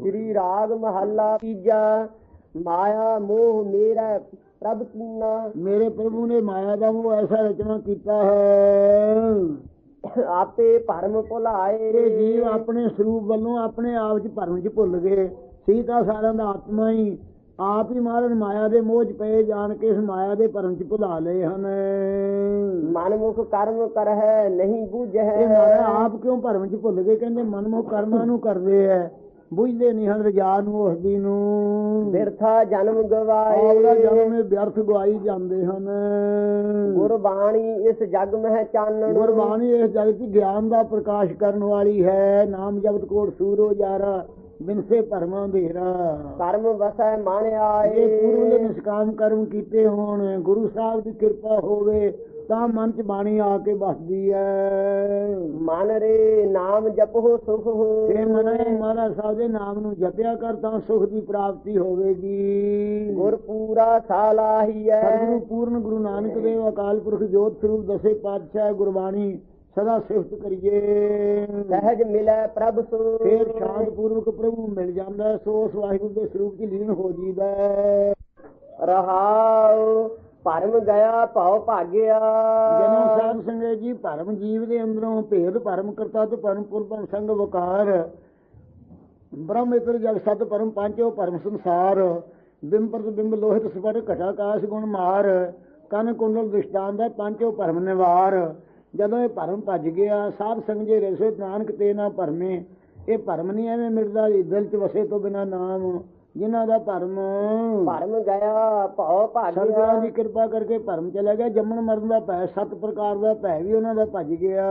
ਸ੍ਰੀ ਰਾਗ ਮਹੱਲਾ ਤੀਜਾ ਮਾਇਆ ਮੋਹ ਮੇਰਾ ਪ੍ਰਭ ਕੀਨਾ। ਮੇਰੇ ਪ੍ਰਭੂ ਨੇ ਮਾਇਆ ਦਾ ਮੋਹ ਐਸਾ ਰਚਨਾ ਕੀਤਾ ਹੈ। ਆਪੇ ਭਰਮ ਇਹ ਭੁਲਾਏ ਜੀਵ ਆਪਣੇ ਸਰੂਪ ਵੱਲੋਂ ਆਪਣੇ ਆਪ 'ਚ ਭਰਮ 'ਚ ਭੁੱਲ ਗਏ। ਸੀ ਤਾਂ ਸਾਰਿਆਂ ਦਾ ਆਤਮਾ ਹੀ ਆਪ ਹੀ ਮਾਰਨ ਮਾਇਆ ਦੇ ਮੋਹ 'ਚ ਪਏ ਜਾਣ ਕੇ ਇਸ ਮਾਇਆ ਦੇ ਭਰਮ 'ਚ ਭੁਲਾ ਲਏ ਹਨ। ਮਨਮੁਖ ਕਰਮ ਕਰਹਿ ਨਹੀਂ ਇਹ ਬੂਝੈ ਮਾਇਆ ਆਪ ਕਿਉਂ ਭਰਮ 'ਚ ਭੁੱਲ ਗਏ ਕਹਿੰਦੇ ਮਨਮੋਹ ਕਰਮਾਂ ਨੂੰ ਕਰਦੇ ਐ। ਬੁਝਦੇ ਨਹੀਂ ਹਨ ਰਜਾ ਨੂੰ ਉਸਦੀ ਨੂੰ। ਬਿਰਥਾ ਜਨਮ ਗਵਾਏ। ਜਨਮ ਇਹ ਵਿਅਰਥ ਗਵਾਈ ਜਾਂਦੇ ਹਨ। ਗੁਰਬਾਣੀ ਇਸ ਜਗ ਮਹਿ ਚਾਨਣ। ਗੁਰਬਾਣੀ ਇਸ ਜਗਤ 'ਚ ਗਿਆਨ ਦਾ ਪ੍ਰਕਾਸ਼ ਕਰਨ ਵਾਲੀ ਹੈ। ਨਾਮ ਜਪਤ ਕੋਟ ਸੂਰੋ ਜਾਰਾ ਬਿਨਸੇ ਭਰਮਾਂ ਅੰਧੇਰਾ ਕਰਮ ਵਸੈ ਮਨ ਆਏ। ਪੂਰੇ ਨਿਸ਼ਕਾਮ ਕਰਮ ਕੀਤੇ ਹੋਣ ਗੁਰੂ ਸਾਹਿਬ ਦੀ ਕਿਰਪਾ ਹੋਵੇ ਤਾਂ ਮਨ 'ਚ ਬਾਣੀ ਆ ਕੇ ਬਸਦੀ ਹੈ। ਮਨ ਰੇ ਨਾਮ ਜਪੋ ਸੁਖ ਹੋ ਮਨੇ ਮਹਾਰਾਜ ਸਾਹਿਬ ਦੇ ਨਾਮ ਨੂੰ ਜਪਿਆ ਕਰ ਤਾਂ ਸੁਖ ਦੀ ਪ੍ਰਾਪਤੀ ਹੋਵੇਗੀ। ਗੁਰ ਪੂਰਾ ਸਾਲਾਹੀਐ ਸਤਿਗੁਰੂ ਪੂਰਨ ਗੁਰੂ ਨਾਨਕ ਦੇਵ ਅਕਾਲ ਪੁਰਖ ਜੋਤ ਸਰੂਪ ਦਸੇ ਪਾਤਸ਼ਾਹ ਗੁਰਬਾਣੀ ਸਦਾ ਸਿਫਤ ਕਰੀਏ। ਸਹਿਜ ਮਿਲੈ ਪ੍ਰਭ ਸੋ। ਫੇਰ ਸ਼ਾਂਤ ਪੂਰਵਕ ਪ੍ਰਭੂ ਮਿਲ ਜਾਂਦਾ ਹੈ, ਸੋ ਉਸ ਵਾਹਿਗੁਰੂ ਦੇ ਸਰੂਪ 'ਚ ਲੀਨ ਹੋ ਜੀਦਾ। ਹੈ। ਰਹਾਉ ਭਰਮ ਗਿਆ ਭਉ ਭਾਗਿਆ। ਜਨਮ ਸਾਹਿਬ ਸੰਗੇ ਜੀ ਭਰਮ ਜੀਵ ਦੇ ਅੰਦਰੋਂ ਭੇਦ ਭਰਮ ਕਰਤਾ ਤੇ ਭਰਮ ਪੁਰਬੰ ਸੰਗ ਵਕਾਰ। ਬ੍ਰਹਮ ਇਤਰ ਜਗ ਸਤ ਪਰਮ ਪਾਂਚੋ ਭਰਮ ਸੰਸਾਰ। ਬਿੰਬ ਬਿੰਬ ਲੋਹਿਤ ਸਪਟ ਘਟਾ ਕਾਸ ਗੁਣ ਮਾਰ। ਕਨ ਕੁੰਡਲ ਦ੍ਰਿਸ਼ਟਾਨ ਦਾ ਪੰਚੋ ਭਰਮ ਨਿਵਾਰ। ਜਦੋਂ ਇਹ ਭਰਮ ਭੱਜ ਗਿਆ, ਸਾਧ ਸੰਗ ਜੇ ਰਸੇ ਨਾਨਕ ਤੇ ਨਾ ਭਰਮੇ। ਇਹ ਭਰਮ ਨਹੀਂ ਐਵੇਂ ਮਿਰਦਾ ਦਿਲ ਚ ਵਸੇ ਤੋਂ ਬਿਨਾ ਨਾਮ। ਜਿਨ੍ਹਾਂ ਦਾ ਭਰਮ ਭਰਮ ਗਿਆ ਭਉ ਸਰਦਾਰਾਂ ਭਾਗਿਆ ਦੀ ਕਿਰਪਾ ਕਰਕੇ ਭਰਮ ਚਲਾ ਗਿਆ। ਜੰਮਣ ਮਰਨ ਦਾ ਭੈ ਸੱਤ ਪ੍ਰਕਾਰ ਦਾ ਭੈ ਵੀ ਉਹਨਾਂ ਦਾ ਭੱਜ ਗਿਆ।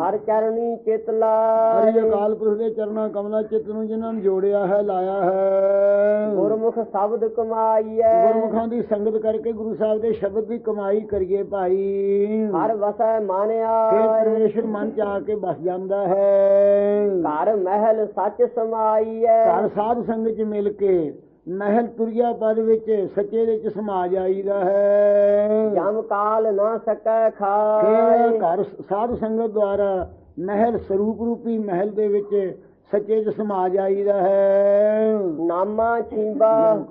ਹਰ ਚਰਣੀ ਚਿਤ ਹਰੀ ਲਾਏ। ਅਕਾਲ ਪੁਰਖ ਦੇ ਚਰਨਾਂ ਕਮਲਾ ਚਿੱਤ ਨੂੰ ਜਿਨ੍ਹਾਂ ਨੂੰ ਜੋੜਿਆ ਹੈ ਲਾਇਆ ਹੈ। ਗੁਰਮੁਖ ਸ਼ਬਦ ਕਮਾਈਐ। ਗੁਰਮੁਖਾਂ ਦੀ ਸੰਗਤ ਕਰਕੇ ਗੁਰੂ ਸਾਹਿਬ ਦੇ ਸ਼ਬਦ ਦੀ ਕਮਾਈ ਕਰੀਏ ਭਾਈ। ਹਰ ਵਸੈ ਫਿਰ ਮਾਨਿਆ ਪਰਮੇਸ਼ਰ ਮਨ ਚ ਆ ਕੇ ਬਸ ਜਾਂਦਾ ਹੈ। ਘਰ ਮਹਿਲ ਸੱਚ ਸਮਾਈਐ। ਘਰ ਸਾਧ ਸੰਗਤ ਚ ਮਿਲ ਕੇ ਮਹਿਲ ਤੁਰਿਆ ਪਦ ਵਿੱਚ ਸੱਚੇ ਦੇ ਚ ਸਮਾ ਜਾਈਦਾ ਹੈ। ਜਮ ਕਾਲ ਨਾ ਸਕੈ ਖਾਏ। ਘਰ ਸਾਧ ਸੰਗਤ ਦੁਆਰਾ ਮਹਿਲ ਸਰੂਪ ਰੂਪੀ ਮਹਿਲ ਦੇ ਵਿੱਚ ਸੱਚੇ ਚ ਸਮਾ ਜਾਈਦਾ ਹੈ। ਨਾਮਾ ਚੀਬਾ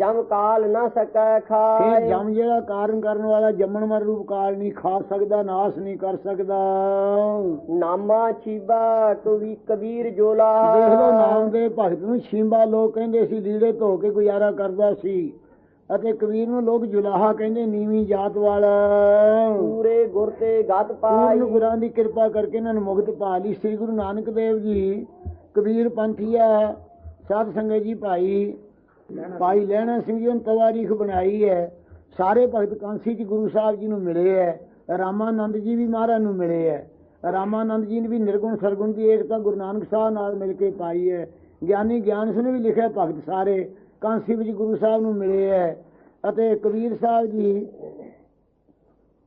ਜਮ ਕਾਲ ਨਾ ਸਕੈ ਖਾਏ। ਜਮ ਜਿਹੜਾ ਕਾਰਨ ਕਰਨ ਵਾਲਾ ਜੰਮਣ ਮਰ ਰੂਪ ਕਾਲ ਨਹੀਂ ਖਾ ਸਕਦਾ ਨਾਸ ਨਹੀਂ ਕਰ ਸਕਦਾ। ਨਾਮਾ ਚੀਬਾ ਕਵੀ ਕਬੀਰ ਜੋਲਾ। ਦੇਖ ਲਓ ਨਾਮ ਦੇ ਭਗਤ ਨੂੰ ਛੀਂਬਾ ਲੋਕ ਕਹਿੰਦੇ ਸੀ ਲੀੜੇ ਧੋ ਕੇ ਗੁਜ਼ਾਰਾ ਕਰਦਾ ਸੀ। ਅਤੇ ਕਬੀਰ ਨੂੰ ਲੋਕ ਜੁਲਾਹਾ ਕਹਿੰਦੇ ਨੀਵੀਂ ਜਾਤ ਵਾਲਾ। ਪੂਰੇ ਗੁਰ ਤੇ ਗਤ ਪਾਈ। ਪੂਰਨ ਗੁਰਾਂ ਦੀ ਕਿਰਪਾ ਕਰਕੇ ਇਹਨਾਂ ਨੂੰ ਮੁਕਤ ਪਾ ਲਈ। ਸ੍ਰੀ ਗੁਰੂ ਨਾਨਕ ਦੇਵ ਜੀ ਕਬੀਰ ਪੰਥੀਆ ਸਾਧ ਸੰਗਤ ਜੀ ਭਾਈ। ਭਾਈ ਲੈਣਾ ਸਿੰਘ ਜੀ ਨੇ ਤਵਾਰੀਖ ਬਣਾਈ ਹੈ। ਸਾਰੇ ਭਗਤ ਕਾਂਸੀ ਜੀ ਗੁਰੂ ਸਾਹਿਬ ਜੀ ਨੂੰ ਮਿਲੇ ਹੈ। ਰਾਮਾਨੰਦ ਜੀ ਵੀ ਮਹਾਰਾਜ ਨੂੰ ਮਿਲੇ ਹੈ। ਰਾਮਾਨੰਦ ਜੀ ਨੇ ਵੀ ਨਿਰਗੁਣ ਸਰਗੁਣ ਦੀ ਏਕਤਾ ਗੁਰੂ ਨਾਨਕ ਸਾਹਿਬ ਨਾਲ ਮਿਲ ਕੇ ਪਾਈ ਹੈ। ਗਿਆਨੀ ਗਿਆਨ ਸਿੰਘ ਨੇ ਵੀ ਲਿਖਿਆ ਭਗਤ ਸਾਰੇ ਕਾਂਸੀ ਵਿੱਚ ਗੁਰੂ ਸਾਹਿਬ ਨੂੰ ਮਿਲੇ ਹੈ। ਅਤੇ ਕਬੀਰ ਸਾਹਿਬ ਜੀ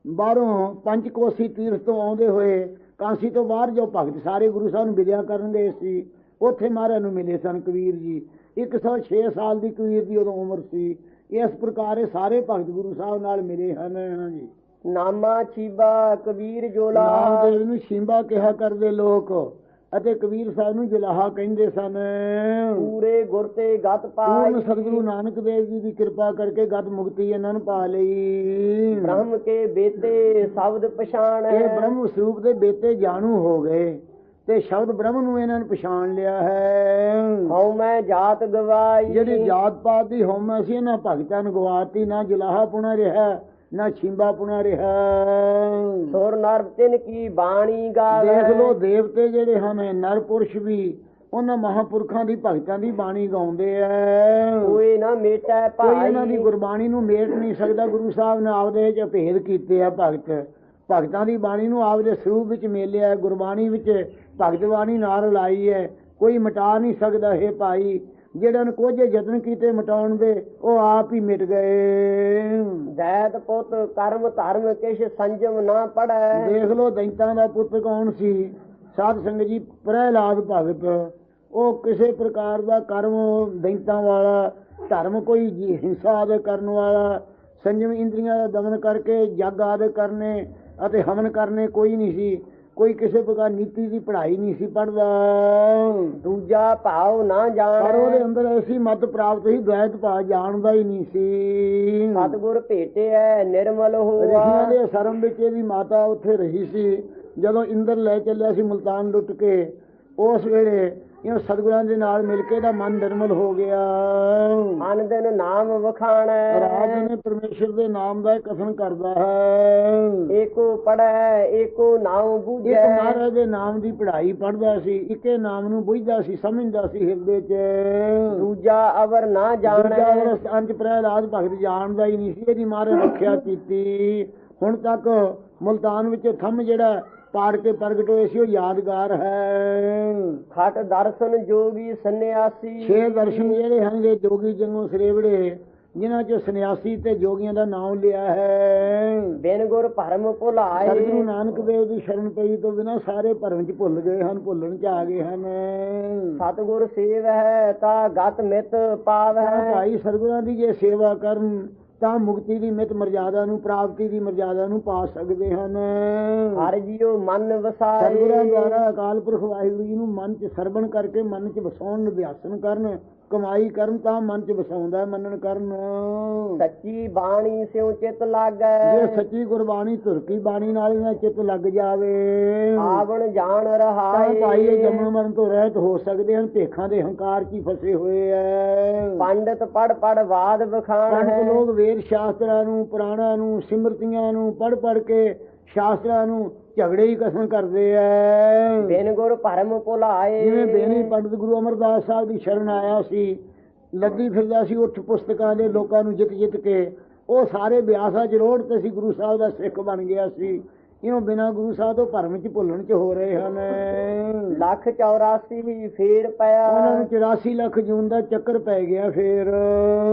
ਬਾਹਰੋਂ ਪੰਜ ਕੋਸੀ ਤੀਰਥ ਤੋਂ ਆਉਂਦੇ ਹੋਏ ਕਾਂਸੀ ਤੋਂ ਬਾਹਰ ਜੋ ਭਗਤ ਸਾਰੇ ਗੁਰੂ ਸਾਹਿਬ ਨੂੰ ਵਿਦਿਆ ਕਰਨ ਗਏ ਸੀ, ਉੱਥੇ ਮਹਾਰਾਜ ਨੂੰ ਮਿਲੇ ਸਨ ਕਬੀਰ ਜੀ। 106 ਸਾਲ ਦੀ ਕਬੀਰ ਦੀ ਉਦੋਂ ਉਮਰ ਸੀ। ਇਸ ਪ੍ਰਕਾਰ ਇਹ ਸਾਰੇ ਭਗਤ ਗੁਰੂ ਸਾਹਿਬ ਨਾਲ ਮਿਲੇ ਹਨ ਹਾਂਜੀ ਨਾਮਾ ਚੀਬਾ ਕਬੀਰ ਜੋਲਾ। ਨਾਮਦੇਵ ਨੂੰ ਸ਼ਿੰਬਾ ਕਿਹਾ ਕਰਦੇ ਲੋਕ ਅਤੇ ਕਬੀਰ ਸਾਹਿਬ ਨੂੰ ਜਲਾਹਾ ਕਹਿੰਦੇ ਸਨ। ਪੂਰੇ ਗੁਰ ਤੇ ਗਤ ਪੂਰਨ ਪਾਈ ਸਤਿਗੁਰੂ ਨਾਨਕ ਦੇਵ ਜੀ ਦੀ ਕਿਰਪਾ ਕਰਕੇ ਗਤ ਮੁਕਤੀ ਇਹਨਾਂ ਨੂੰ ਪਾ ਲਈ। ਬ੍ਰਹਮ ਕੇ ਬੇਤੇ ਸ਼ਬਦ ਪਛਾਣ। ਇਹ ਬ੍ਰਹਮ ਸਰੂਪ ਦੇ ਬੇਤੇ ਜਾਣੂ ਹੋ ਗਏ ਤੇ ਸ਼ਬਦ ਬ੍ਰਹਮ ਨੂੰ ਇਹਨਾਂ ਨੇ ਪਛਾਣ ਲਿਆ ਹੈ। ਹਉ ਮੈਂ ਜਾਤ ਗਵਾਈ ਜਿਹੜੀ ਜਾਤ ਪਾਤ ਦੀ ਹਉਮੈ ਸੀ ਇਹਨਾਂ ਭਗਤਾਂ ਨੂੰ ਗਵਾਤੀ ਨਾ ਜਲਾਹਾ ਪੁਣਾ ਰਿਹਾ ਨਾ ਛਿੰਬਾ ਪੁਣਾ ਰਿਹਾ। ਸੁਰ ਨਰ ਤਿਨ ਕੀ ਬਾਣੀ ਗਾਵੇ। ਦੇਖ ਲੋ ਦੇਵਤੇ ਜਿਹੜੇ ਹਨ ਨਰ ਪੁਰਸ਼ ਵੀ ਉਹਨਾਂ ਮਹਾਪੁਰਖਾਂ ਦੀ ਭਗਤਾਂ ਦੀ ਬਾਣੀ ਗਾਉਂਦੇ ਐ। ਕੋਈ ਨਾ ਮੇਟੈ ਕੋਈ ਇਹਨਾਂ ਦੀ ਭਾਈ ਗੁਰਬਾਣੀ ਨੂੰ ਮੇਟ ਨਹੀਂ ਸਕਦਾ ਗੁਰੂ ਸਾਹਿਬ ਨੇ ਆਪਦੇ ਚ ਭੇਦ ਕੀਤੇ ਆ ਭਗਤ। ਭਗਤਾਂ ਦੀ ਬਾਣੀ ਨੂੰ ਆਪਦੇ ਸਰੂਪ ਵਿੱਚ ਮੇਲਿਆ ਗੁਰਬਾਣੀ ਵਿੱਚ ਭਗਤ ਬਾਣੀ ਨਾਲ ਲਾਈ ਹੈ ਕੋਈ ਮਿਟਾ ਨਹੀਂ ਸਕਦਾ ਇਹ ਭਾਈ। ਜਿਹੜਾ ਨੇ ਕੋਝੇ ਯਤਨ ਕੀਤੇ ਮਿਟਾਉਣ ਦੇ ਉਹ ਆਪ ਹੀ ਮਿਟ ਗਏ। ਜੈਤ ਪੁੱਤ ਕਰਮ ਧਰਮ ਕਿਛ ਸੰਜਮ ਨਾ ਪੜੈ ਦੇਖ ਲੋ ਦੈਂਤਾਂ ਦਾ ਪੁੱਤ ਕੌਣ ਸੀ? ਸਾਧ ਸੰਗਤ ਜੀ ਪ੍ਰਹਿਲਾਦ ਭਗਤ। ਉਹ ਕਿਸੇ ਪ੍ਰਕਾਰ ਦਾ ਕਰਮ ਦੈਂਤਾਂ ਵਾਲਾ ਧਰਮ ਕੋਈ ਹਿੰਸਾ ਆਦਿ ਕਰਨ ਵਾਲਾ ਸੰਜਮ ਇੰਦਰੀਆਂ ਦਾ ਦਮਨ ਕਰਕੇ ਜਗ ਆਦਿ ਕਰਨੇ ਅਤੇ ਹਵਨ ਕਰਨੇ ਕੋਈ ਨਹੀਂ ਸੀ। ਕੋਈ ਕਿਸੇ ਪ੍ਰਕਾਰ ਨੀਤੀ ਦੀ ਪੜ੍ਹਾਈ ਨਹੀਂ ਸੀ ਪੜ੍ਹਦਾ। ਦੂਜਾ ਭਾਵ ਨਾ ਪਰ ਉਹਦੇ ਜਾਣ ਅੰਦਰ ਐਸੀ ਮਤ ਪ੍ਰਾਪਤ ਸੀ ਦ્વੈਤ ਭਾਵ ਜਾਣਦਾ ਹੀ ਨਹੀਂ ਸੀ। ਸਤਗੁਰ ਭੇਟਿਐ ਨਿਰਮਲ ਰਿਸ਼ੀਆਂ ਹੋਆ ਦੇ ਸ਼ਰਮ ਵਿੱਚ ਇਹਦੀ ਮਾਤਾ ਉੱਥੇ ਰਹੀ ਸੀ। ਜਦੋਂ ਇੰਦਰ ਲੈ ਚੱਲਿਆ ਸੀ ਮੁਲਤਾਨ ਲੁੱਟ ਕੇ ਉਸ ਵੇਲੇ ਇਹ ਸਤਿਗੁਰਾਂ ਦੇ ਨਾਲ ਮਿਲ ਕੇ ਦਾ ਮਨ ਨਿਰਮਲ ਹੋ ਗਿਆ। ਅਨ ਦਿਨ ਨਾਮ ਵਖਾਣੈ ਰਾਤ ਨੇ ਪਰਮੇਸ਼ਰ ਦੇ ਨਾਮ ਦਾ ਕਥਨ ਕਰਦਾ ਹੈ। ਏਕੋ ਪੜੈ ਏਕੋ ਨਾਮ ਇੱਕ ਬੂਝੈ ਮਹਾਰਾਜ ਦੇ ਨਾਮ ਦੀ ਪੜ੍ਹਾਈ ਪੜ੍ਹਦਾ ਸੀ ਇੱਕੇ ਨਾਮ ਨੂੰ ਬੁੱਝਦਾ ਸੀ ਸਮਝਦਾ ਸੀ ਹਿਰਦੇ 'ਚ। ਦੂਜਾ ਅਵਰ ਨਾ ਦੂਜਾ ਜਾਣੈ। ਵਰਸ ਅੰਜ ਪ੍ਰਹਿਲਾਦ ਭਗਤ ਜਾਣਦਾ ਹੀ ਨਹੀਂ ਸੀ ਇਹਦੀ ਮਾਰੇ ਰੱਖਿਆ ਕੀਤੀ। ਹੁਣ ਤੱਕ ਮੁਲਤਾਨ ਵਿੱਚ ਥੰਮ ਜਿਹੜਾ ਪਾੜ ਕੇ ਪ੍ਰਗਟ ਹੋਏ ਸੀ ਉਹ ਯਾਦਗਾਰ ਹੈ। ਖਟ ਦਰਸ਼ਨ ਜੋਗੀ ਸੰਨਿਆਸੀ। ਛੇ ਦਰਸ਼ਨ ਜਿਹੜੇ ਹਨਗੇ ਜੋਗੀ ਜੰਗੋਂ ਸਰੇਵੜੇ ਜਿਨ੍ਹਾਂ ਚ ਸੰਨਿਆਸੀ ਤੇ ਜੋਗੀਆਂ ਦਾ ਨਾਮ ਲਿਆ ਹੈ। ਬਿਨ ਗੁਰ ਭਰਮ ਭੁਲਾਏ। ਸਤਿਗੁਰੂ ਨਾਨਕ ਦੇਵ ਦੀ ਸ਼ਰਨ ਪਈ ਤੋਂ ਬਿਨਾਂ ਸਾਰੇ ਭਰਮ ਚ ਭੁੱਲ ਗਏ ਹਨ ਭੁੱਲਣ ਚ ਆ ਗਏ ਹਨ। ਸਤਗੁਰ ਸੇਵ ਹੈ ਤਾ ਗਤ ਮਿਤ ਪਾਵੈ। ਭਾਈ ਸਤਿਗੁਰਾਂ ਦੀ ਜੇ ਸੇਵਾ ਕਰਨ ਤਾਂ ਮੁਕਤੀ ਦੀ ਮਿਤ ਮਰਜ਼ਾਦਾ ਨੂੰ ਪ੍ਰਾਪਤੀ ਦੀ ਮਰਜ਼ਾਦਾ ਨੂੰ ਪਾ ਸਕਦੇ ਹਨ। ਹਰ ਜੀਉ ਮਨ ਸਤਿਗੁਰਾਂ ਵਸਾਏ ਦੁਆਰਾ ਅਕਾਲ ਪੁਰਖ ਵਾਹਿਗੁਰੂ ਜੀ ਨੂੰ ਮਨ 'ਚ ਸਰਵਣ ਕਰਕੇ ਮਨ 'ਚ ਵਸਾਉਣ ਨੂੰ ਅਭਿਆਸਨ ਕਰਨ। ਕਮਾਈ ਕਰਨ ਤਾਂ ਮਨ 'ਚ ਵਸਾਉਂਦਾ ਮੰਨਣ ਕਰਨ। ਸੱਚੀ ਬਾਣੀ ਸਿਉ ਚਿਤ ਜੇ ਲਾਗੈ ਸੱਚੀ ਗੁਰਬਾਣੀ ਧੁਰਕੀ ਬਾਣੀ ਨਾਲ ਇਹਨਾਂ ਚਿੱਤ ਲੱਗ ਜਾਵੇ ਆਵਣ ਜਾਣ ਤਾਂ ਰਹਾਏ ਭਾਈ ਇਹ ਜਨਮ ਮਰਨ ਤੋਂ ਰਹਿਤ ਹੋ ਸਕਦੇ ਹਨ ਭੇਖਾਂ ਦੇ ਹੰਕਾਰ 'ਚ ਫਸੇ ਹੋਏ ਐ। ਪੰਡਤ ਪੜ ਪੜ ਬਾਦ ਬਖਾਣ ਪੰਡਤ ਲੋਕ ਵੇਦ ਸ਼ਾਸਤਰਾਂ ਨੂੰ ਪੁਰਾਣਾਂ ਨੂੰ ਸਿਮਰਤੀਆਂ ਨੂੰ ਪੜ ਪੜ ਕੇ ਸ਼ਾਸਤਰਾਂ ਨੂੰ ਝਗੜੇ ਹੀ ਕਸਮ ਕਰਦੇ ਐ। ਬਿਨ ਗੁਰ ਭਰਮ ਭੁਲਾਏ। ਜਿਵੇਂ ਬੇਨੀ ਪੰਡਤ ਗੁਰੂ ਅਮਰਦਾਸ ਸਾਹਿਬ ਦੀ ਸ਼ਰਨ ਆਇਆ ਸੀ ਲੱਗੀ ਫਿਰਦਾ ਸੀ ਉੱਠ ਪੁਸਤਕਾਂ ਦੇ ਲੋਕਾਂ ਨੂੰ ਜਿੱਤ ਜਿੱਤ ਕੇ ਉਹ ਸਾਰੇ ਬਿਆਸਾ ਚ ਰੋੜ ਤੇ ਸੀ ਗੁਰੂ ਸਾਹਿਬ ਦਾ ਸਿੱਖ ਬਣ ਗਿਆ ਸੀ। ਇਉਂ ਬਿਨਾਂ ਗੁਰੂ ਸਾਹਿਬ ਤੋਂ ਭਰਮ ਚ ਭੁੱਲਣ ਚ ਹੋ ਰਹੇ ਹਨ? ਲੱਖ 84 ਫੇਰ ਪਿਆ। ਉਹਨਾਂ ਨੂੰ 84 ਲੱਖ ਜੂਨ ਦਾ ਚੱਕਰ ਪੈ ਗਿਆ ਫੇਰ।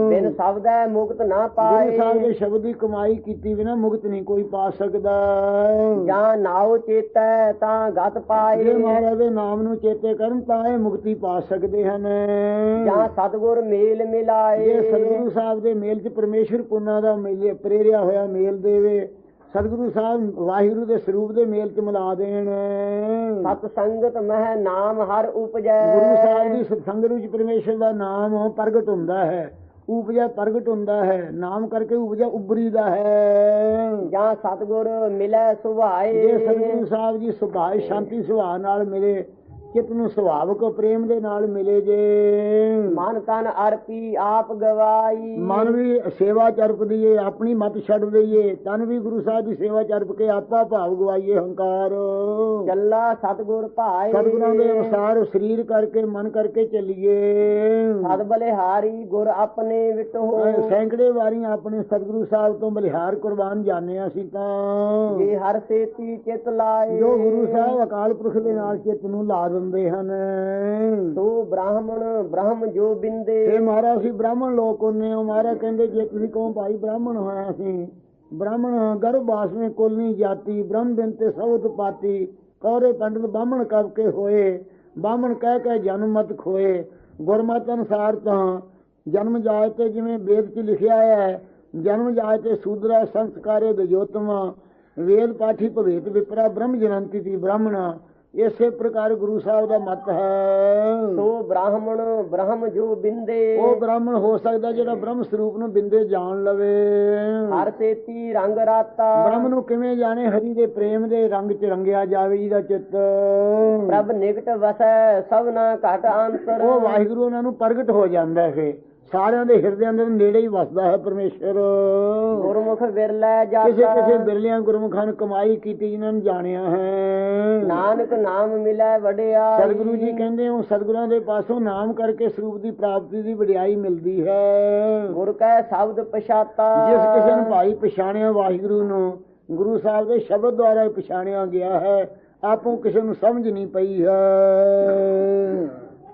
ਬਿਨ ਸ਼ਬਦੈ ਮੁਕਤ ਨਾ ਗੁਰੂ ਸਾਹਿਬ ਦੇ ਪਾਏ ਸ਼ਬਦ ਦੀ ਕਮਾਈ ਕੀਤੀ ਬਿਨਾਂ ਮੁਕਤ ਨਹੀਂ ਕੋਈ ਪਾ ਸਕਦਾ। ਜਾਂ ਨਾਉ ਚੇਤੈ ਤਾਂ ਗਤ ਜੇ ਪਾਏ ਮਹਾਰਾਜ ਦੇ ਨਾਮ ਨੂੰ ਚੇਤੇ ਕਰਨ ਤਾਂ ਇਹ ਮੁਕਤੀ ਪਾ ਸਕਦੇ ਹਨ। ਜਾਂ ਸਤਗੁਰ ਮੇਲ ਮਿਲਾਏ। ਜੇ ਸਤਿਗੁਰੂ ਸਾਹਿਬ ਦੇ ਮੇਲ 'ਚ ਪਰਮੇਸ਼ਰ ਪੁੰਨਾ ਦਾ ਮੇਲ ਪ੍ਰੇਰਿਆ ਹੋਇਆ ਮੇਲ ਦੇਵੇ ਸਤਿਗੁਰੂ ਸਾਹਿਬ ਵਾਹਿਗੁਰੂ ਦੇ ਸਰੂਪ ਦੇ ਮੇਲ 'ਚ ਮਿਲਾ ਦੇਣ। ਸਤ ਸੰਗਤ ਮਹਿ ਨਾਮ ਹਰ ਉਪਜੈ। ਗੁਰੂ ਸਾਹਿਬ ਦੀ ਸਤਸੰਗ ਵਿੱਚ ਪਰਮੇਸ਼ਰ ਦਾ ਨਾਮ ਪ੍ਰਗਟ ਹੁੰਦਾ ਹੈ। ਉਪਜਾ ਪ੍ਰਗਟ ਹੁੰਦਾ ਹੈ। ਨਾਮ ਕਰਕੇ ਉਪਜਾ ਉਬਰੀ ਦਾ ਹੈ। ਜਾਂ ਸਤਗੁਰ ਮਿਲੈ ਸੁਭਾਏ। ਜੇ ਸਤਿਗੁਰੂ ਸਾਹਿਬ ਜੀ ਸੁਭਾਅ ਸ਼ਾਂਤੀ ਸੁਭਾਅ ਨਾਲ ਮਿਲੇ ਚਿੱਤ ਨੂੰ ਸੁਭਾਵਕ ਪ੍ਰੇਮ ਦੇ ਨਾਲ ਮਿਲੇ ਜੇ। ਮਨ ਤਨ ਅਰਪੀ ਆਪ ਗਵਾਈ। ਮਨ ਵੀ ਸੇਵਾ ਚਰਪ ਦਈਏ ਆਪਣੀ ਮਤ ਛੱਡ ਦਈਏ ਤਨ ਵੀ ਗੁਰੂ ਸਾਹਿਬ ਦੀ ਸੇਵਾ ਚਰਪ ਕੇ ਆਪਾ ਭਾਵ ਗਵਾਈਏ ਹੰਕਾਰ। ਚੱਲਾ ਸਤਗੁਰ ਭਾਏ। ਸਤਿਗੁਰਾਂ ਦੇ ਅਨੁਸਾਰ ਸਰੀਰ ਕਰਕੇ ਮਨ ਕਰਕੇ ਚੱਲੀਏ। ਸਦ ਬਲਿਹਾਰੀ ਗੁਰ ਆਪਣੇ ਵਿਟ ਹੋ। ਸੈਂਕੜੇ ਵਾਰੀਆਂ ਆਪਣੇ ਸਤਿਗੁਰੂ ਸਾਹਿਬ ਤੋਂ ਬਲਿਹਾਰ ਕੁਰਬਾਨ ਜਾਣੇ ਅਸੀਂ ਤਾਂ। ਜੇ ਹਰ ਸੇਤੀ ਚਿਤ ਲਾਏ। ਜੋ ਗੁਰੂ ਸਾਹਿਬ ਅਕਾਲ ਪੁਰਖ ਦੇ ਨਾਲ ਚਿੱਤ ਨੂੰ ਲਾ ਦਿੰਦੇ ਹਨ। ਤੋ ਬ੍ਰਾਹਮਣ ਬ੍ਰਹਮ ਜੋ ਬਿੰਦੇ। ਇਹ ਮਹਾਰਾਜ ਅਸੀਂ ਬ੍ਰਾਹਮਣ ਲੋਕ ਹੁੰਨੇ ਹੋ। ਮਹਾਰਾਜ ਕਹਿੰਦੇ ਜੇ ਤੁਸੀਂ ਕਹੋ ਭਾਈ ਬ੍ਰਾਹਮਣ ਹੋਇਆ ਸੀ ਬ੍ਰਾਹਮਣ ਗਰਭਾਸ ਵਿੱਚ ਕੁਲ ਨਹੀਂ ਜਾਤੀ ਬ੍ਰਹਮ ਬਿਨ ਤੇ ਸਭ ਉਤਪਾਤੀ ਕੌਰੇ ਪੰਡਤ ਬਾਹਮਣ ਕਬ ਕੇ ਹੋਏ। ਬਾਹਮਣ ਕਹਿ ਕੇ ਜਨਮ ਮਤ ਖੋਏ। ਗੁਰਮਤ ਅਨੁਸਾਰ ਤਾਂ ਜਨਮ ਜਾਏ ਤੇ ਜਿਵੇਂ ਵੇਦ 'ਚ ਲਿਖਿਆ ਹੈ, ਜਨਮ ਜਾਏ ਤੇ ਸੂਦਰਾ ਸੰਸਕਾਰੇ ਦਜੋਤਮਾ, ਵੇਦ ਪਾਠੀ ਭਵੇਤ ਵਿਪਰਾ ਬ੍ਰਹਮ ਜਨੰਤੀ ਦੀ ਬ੍ਰਾਹਮਣਾ ਇਸੇ ਪ੍ਰਕਾਰ ਗੁਰੂ ਸਾਹਿਬ ਦਾ ਮਤ ਹੈ। ਤੋ ਬ੍ਰਾਹਮਣ ਬ੍ਰਹਮ ਜੋ ਬਿੰਦੇ। ਉਹ ਬ੍ਰਾਹਮਣ ਹੋ ਸਕਦਾ ਜਿਹੜਾ ਬ੍ਰਹਮ ਸਰੂਪ ਨੂੰ ਬਿੰਦੇ ਜਾਣ ਲਵੇ। ਹਰ ਸੇਤੀ ਰੰਗ ਰਾਤਾ। ਬ੍ਰਹਮ ਨੂੰ ਕਿਵੇਂ ਜਾਣੇ? ਹਰੀ ਦੇ ਪ੍ਰੇਮ ਦੇ ਰੰਗ ਚ ਰੰਗਿਆ ਜਾਵੇ ਜਿਹਦਾ ਚਿੱਤ। ਪ੍ਰਭ ਨਿਕਟ ਵਸੈ ਸਭਨਾ ਘਟ ਅੰਤਰ। ਉਹ ਵਾਹਿਗੁਰੂ ਉਹਨਾਂ ਨੂੰ ਪ੍ਰਗਟ ਹੋ ਜਾਂਦਾ ਹੈ। ਸਾਰਿਆਂ ਦੇ ਹਿਰਦਿਆਂ ਦੇ ਨੇੜੇ ਹੀ ਵਸਦਾ ਹੈ ਪਰਮੇਸ਼ਰ ਗੁਰਮੁਖ ਵਿਰਲੇ ਕਿਸੇ ਜਾਤਾ ਕਿਸੇ ਬਿਰਲਿਆਂ ਗੁਰਮੁਖਾਂ ਨੇ ਕਮਾਈ ਕੀਤੀ ਜਿਨ੍ਹਾਂ ਨੂੰ ਜਾਣਿਆ ਹੈ। ਨਾਨਕ ਨਾਮ ਮਿਲੈ ਵਡਿਆਈ। ਸਤਿਗੁਰੂ ਜੀ ਕਹਿੰਦੇ ਹੋ ਸਤਿਗੁਰਾਂ ਦੇ ਪਾਸੋਂ ਨਾਮ ਕਰਕੇ ਸਰੂਪ ਦੀ ਪ੍ਰਾਪਤੀ ਦੀ ਵਡਿਆਈ ਮਿਲਦੀ ਹੈ। ਗੁਰ ਕੈ ਸ਼ਬਦ ਪਛਾਤਾ। ਜਿਸ ਕਿਸੇ ਨੂੰ ਭਾਈ ਪਛਾਣਿਆ ਵਾਹਿਗੁਰੂ ਨੂੰ ਗੁਰੂ ਸਾਹਿਬ ਦੇ ਸ਼ਬਦ ਦੁਆਰਾ ਹੀ ਪਛਾਣਿਆ ਗਿਆ ਹੈ। ਆਪੋਂ ਕਿਸੇ ਨੂੰ ਸਮਝ ਨਹੀਂ ਪਈ ਹੈ।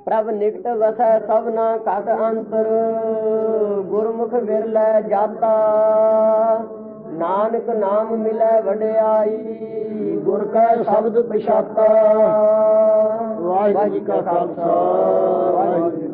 ਪ੍ਰਭ ਨਿਕਟ ਵਸੈ ਸਭਨਾ ਘਟ ਅੰਤਰ, ਗੁਰਮੁਖ ਵਿਰਲੇ ਜਾਤਾ। ਨਾਨਕ ਨਾਮ ਮਿਲੈ ਵਡਿਆਈ, ਗੁਰ ਕਾ ਸ਼ਬਦ ਪਛਾਤਾ। ਵਾਹਿਗੁਰੂ ਜੀ ਕਾ ਖਾਲਸਾ, ਵਾਹਿਗੁਰੂ